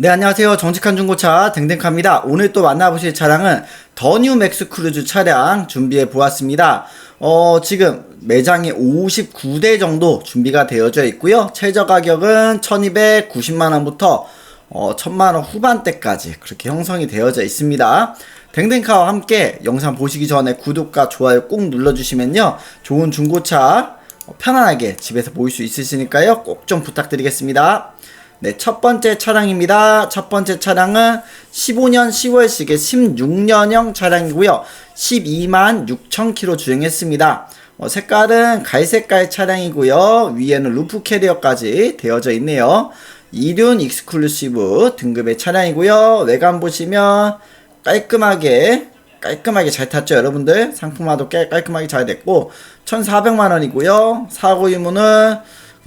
네, 안녕하세요. 정직한 중고차 댕댕카입니다. 오늘 또 만나보실 차량은 더뉴 맥스 크루즈 차량 준비해 보았습니다. 어, 지금 매장에 59대 정도 준비가 되어져 있고요. 최저 가격은 1290만원부터 어, 1000만원 후반대까지 그렇게 형성이 되어져 있습니다. 댕댕카와 함께 영상 보시기 전에 구독과 좋아요 꾹 눌러주시면요. 좋은 중고차 편안하게 집에서 보일 수 있으시니까요. 꼭 좀 부탁드리겠습니다. 네, 첫 번째 차량입니다. 첫 번째 차량은 15년 10월식의 16년형 차량이고요. 12만 6천 킬로 주행했습니다. 어, 색깔은 갈색깔 차량이고요. 위에는 루프 캐리어까지 되어져 있네요. 이륜 익스클루시브 등급의 차량이고요. 외관 보시면 깔끔하게 깔끔하게 잘 탔죠 여러분들 상품화도 깨 깔끔하게 잘 됐고 1400만 원이고요 사고 유무는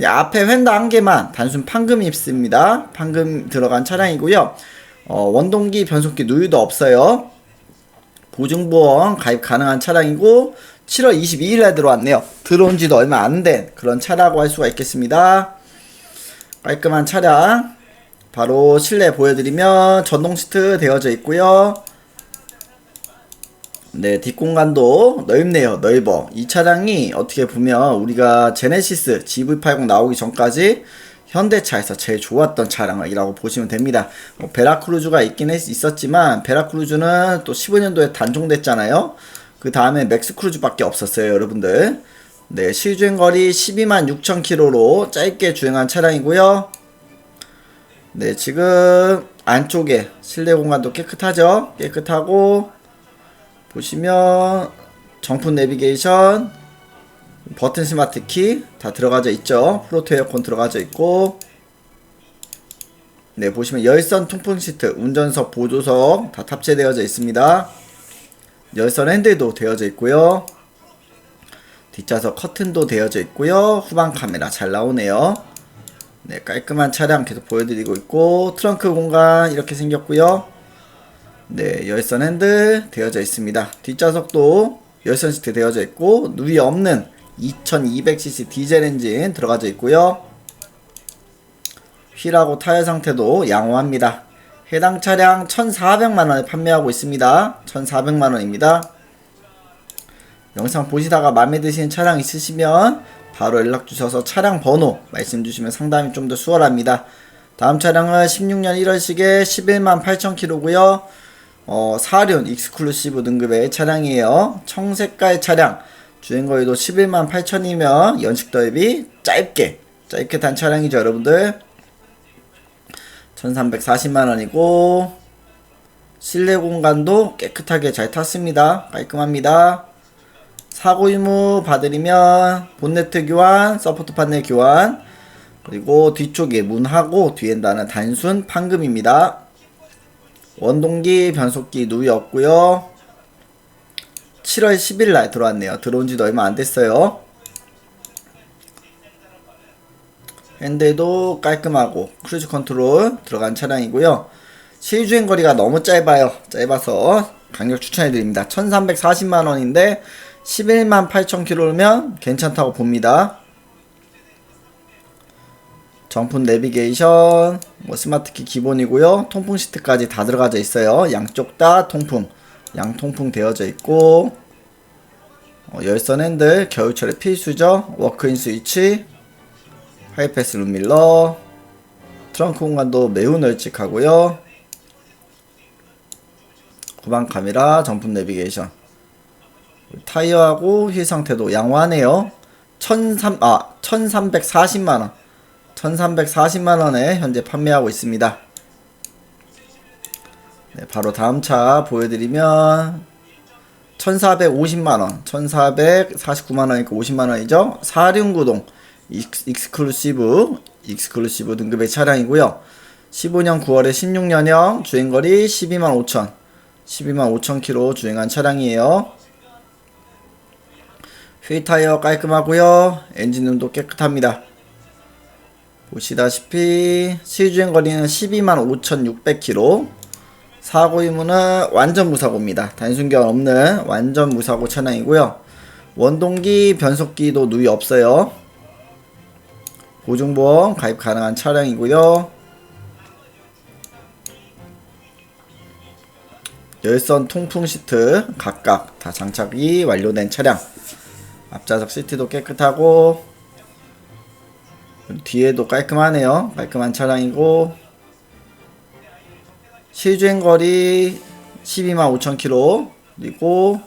앞에 휀다 한 개만 단순 판금이 있습니다. 판금 들어간 차량이고요. 어, 원동기 변속기 누유도 없어요. 보증보험 가입 가능한 차량이고 7월 22일에 들어왔네요. 들어온 지도 얼마 안 된 그런 차라고 할 수가 있겠습니다. 깔끔한 차량 바로 실내 보여드리면 전동 시트 되어져 있고요. 네, 뒷공간도 넓네요. 넓어. 이 차량이 어떻게 보면 우리가 제네시스 GV80 나오기 전까지 현대차에서 제일 좋았던 차량이라고 보시면 됩니다. 뭐 베라크루즈가 있긴 했, 있었지만 베라크루즈는 또 15년도에 단종됐잖아요. 그 다음에 맥스크루즈밖에 없었어요, 여러분들. 네, 실주행 거리 12만 6천 킬로로 짧게 주행한 차량이고요. 네, 지금 안쪽에 실내 공간도 깨끗하죠? 깨끗하고 보시면 정품 내비게이션 버튼 스마트 키 다 들어가져 있죠. 플로트 에어컨 들어가져 있고. 네 보시면 열선 통풍 시트 운전석 보조석 다 탑재되어져 있습니다. 열선 핸들도 되어져 있고요. 뒷좌석 커튼도 되어져 있고요. 후방 카메라 잘 나오네요. 네 깔끔한 차량 계속 보여드리고 있고 트렁크 공간 이렇게 생겼고요 네, 열선 핸들 되어져 있습니다. 뒷좌석도 열선 시트 되어져 있고 누이 없는 2200cc 디젤 엔진 들어가져 있고요. 휠하고 타이어 상태도 양호합니다. 해당 차량 1,400만원에 판매하고 있습니다. 1,400만원입니다. 영상 보시다가 마음에 드시는 차량 있으시면 바로 연락 주셔서 차량 번호 말씀 주시면 상담이 좀 더 수월합니다. 다음 차량은 16년 1월식에 11만 8천 킬로고요. 어, 사륜 익스클루시브 등급의 차량이에요. 청색깔 차량. 주행 거리도 11만 8천이면 연식 대비 짧게, 짧게 탄 차량이죠, 여러분들. 1340만 원이고, 실내 공간도 깨끗하게 잘 탔습니다. 깔끔합니다. 사고 유무 봐드리면, 본네트 교환, 서포트 판넬 교환, 그리고 뒤쪽에 문하고 뒤엔 다는 단순 판금입니다. 원동기 변속기 누이 없고요. 7월 10일 날 들어왔네요. 들어온 지도 얼마 안 됐어요. 핸들도 깔끔하고 크루즈 컨트롤 들어간 차량이고요. 실주행 거리가 너무 짧아요. 짧아서 강력 추천해드립니다. 1340만원인데 11만 8천 킬로면 괜찮다고 봅니다 정품 내비게이션, 뭐 스마트키 기본이고요. 통풍 시트까지 다 들어가져 있어요. 양쪽 다 통풍, 양통풍 되어져 있고 어, 열선 핸들 겨울철에 필수죠. 워크인 스위치, 하이패스 룸밀러, 트렁크 공간도 매우 널찍하고요. 후방 카메라, 정품 내비게이션, 타이어하고 휠 상태도 양호하네요. 13, 아, 1340만원. 1340만원에 현재 판매하고 있습니다. 네, 바로 다음 차 보여드리면 1450만원 1449만원이니까 50만원이죠. 4륜구동 익스클루시브 익스클루시브 등급의 차량이고요. 15년 9월에 16년형 주행거리 12만 5천 12만 5천 킬로 주행한 차량이에요. 휠 타이어 깔끔하고요. 엔진음도 깨끗합니다 보시다시피 시주행 거리는 12만 5,600km 사고 유무는 완전 무사고입니다. 단순견 없는 완전 무사고 차량이고요. 원동기 변속기도 누이 없어요. 보증보험 가입 가능한 차량이고요. 열선 통풍 시트 각각 다 장착이 완료된 차량. 앞좌석 시트도 깨끗하고 뒤에도 깔끔하네요. 깔끔한 차량이고 실주행 거리 12만 5천 킬로 그리고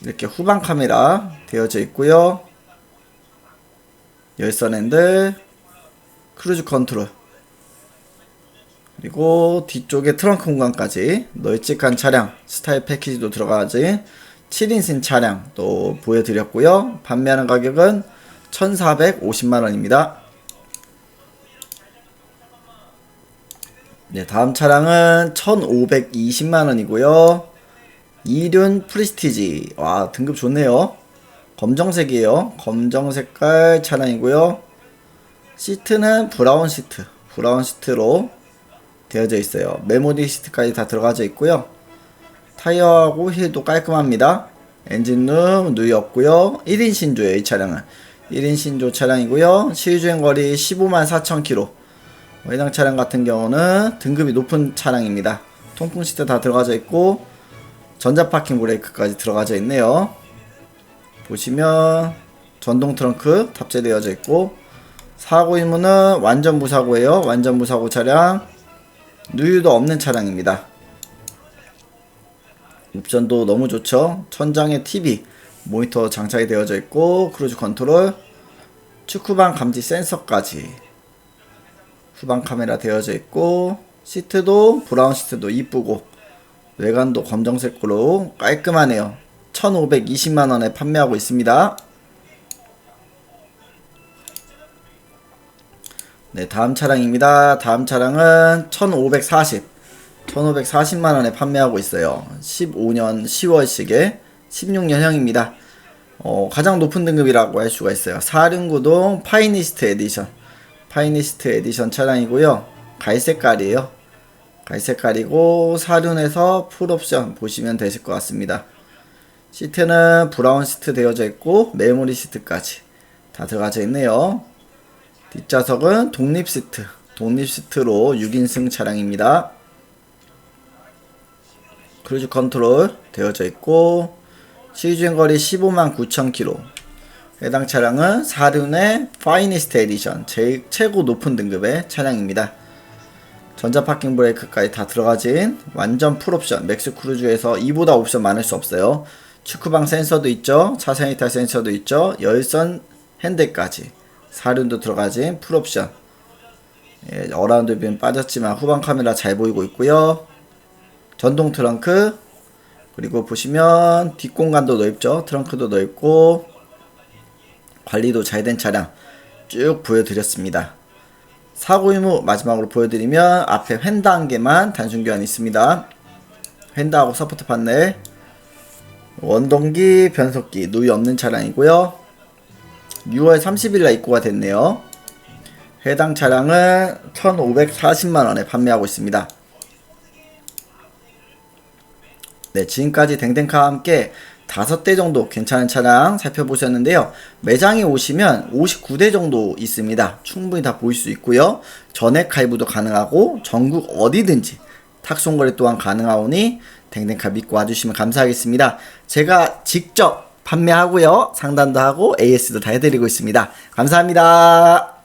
이렇게 후방 카메라 되어져 있고요. 열선 핸들, 크루즈 컨트롤, 그리고 뒤쪽에 트렁크 공간까지 널찍한 차량, 스타일 패키지도 들어가지 7인승 차량 또 보여드렸고요. 판매하는 가격은 1,450만 원입니다. 네, 다음 차량은 1,520만원이고요. 이륜 프리스티지. 와, 등급 좋네요. 검정색이에요. 검정 색깔 차량이고요. 시트는 브라운 시트. 브라운 시트로 되어져 있어요. 메모리 시트까지 다 들어가져 있고요. 타이어하고 힐도 깔끔합니다. 엔진룸 누이 없고요. 1인 신조예요, 이 차량은. 1인 신조 차량이고요. 시주행 거리 15 만 4천 킬로. 해당 차량 같은 경우는 등급이 높은 차량입니다. 통풍 시트 다 들어가져 있고 전자 파킹 브레이크까지 들어가져 있네요. 보시면 전동 트렁크 탑재되어져 있고 사고 유무는 완전 무사고예요. 완전 무사고 차량 누유도 없는 차량입니다. 옵션도 너무 좋죠. 천장에 TV, 모니터 장착이 되어져 있고 크루즈 컨트롤, 축구방 감지 센서까지 후방 카메라 되어져 있고 시트도 브라운 시트도 이쁘고 외관도 검정색으로 깔끔하네요. 1520만원에 판매하고 있습니다. 네, 다음 차량입니다. 다음 차량은 1540. 1540만원에 판매하고 있어요. 15년 10월식에 16년형입니다. 어, 가장 높은 등급이라고 할 수가 있어요. 4륜구동 파이니스트 에디션. 파이니스트 에디션 차량이고요. 갈색깔이에요. 갈색깔이고 4륜에서 풀옵션 보시면 되실 것 같습니다. 시트는 브라운 시트 되어져 있고 메모리 시트까지 다 들어가져 있네요. 뒷좌석은 독립 시트, 독립 시트로 6인승 차량입니다. 크루즈 컨트롤 되어져 있고 시주행 거리 15만 9천 킬로. 해당 차량은 4륜의 파이니스트 에디션 제일 최고 높은 등급의 차량입니다. 전자 파킹 브레이크까지 다 들어가진 완전 풀옵션 맥스 크루즈에서 이보다 옵션 많을 수 없어요. 축구방 센서도 있죠. 차선 이탈 센서도 있죠. 열선 핸들까지 사륜도 들어가진 풀옵션 예, 어라운드 빔 빠졌지만 후방 카메라 잘 보이고 있고요. 전동 트렁크 그리고 보시면 뒷공간도 넓죠. 트렁크도 넓고 관리도 잘 된 차량 쭉 보여드렸습니다. 사고 유무 마지막으로 보여드리면 앞에 휀다 한 개만 단순 교환 있습니다. 휀다하고 서포트 판넬 원동기 변속기 누이 없는 차량이고요. 6월 30일날 입고가 됐네요. 해당 차량은 1,540만원에 판매하고 있습니다. 네, 지금까지 댕댕카와 함께 다섯 대 정도 괜찮은 차량 살펴보셨는데요. 매장에 오시면 59대 정도 있습니다. 충분히 다 보일 수 있고요. 전액 할부도 가능하고 전국 어디든지 탁송거래 또한 가능하오니 댕댕카 믿고 와주시면 감사하겠습니다. 제가 직접 판매하고요. 상담도 하고 AS도 다 해드리고 있습니다. 감사합니다.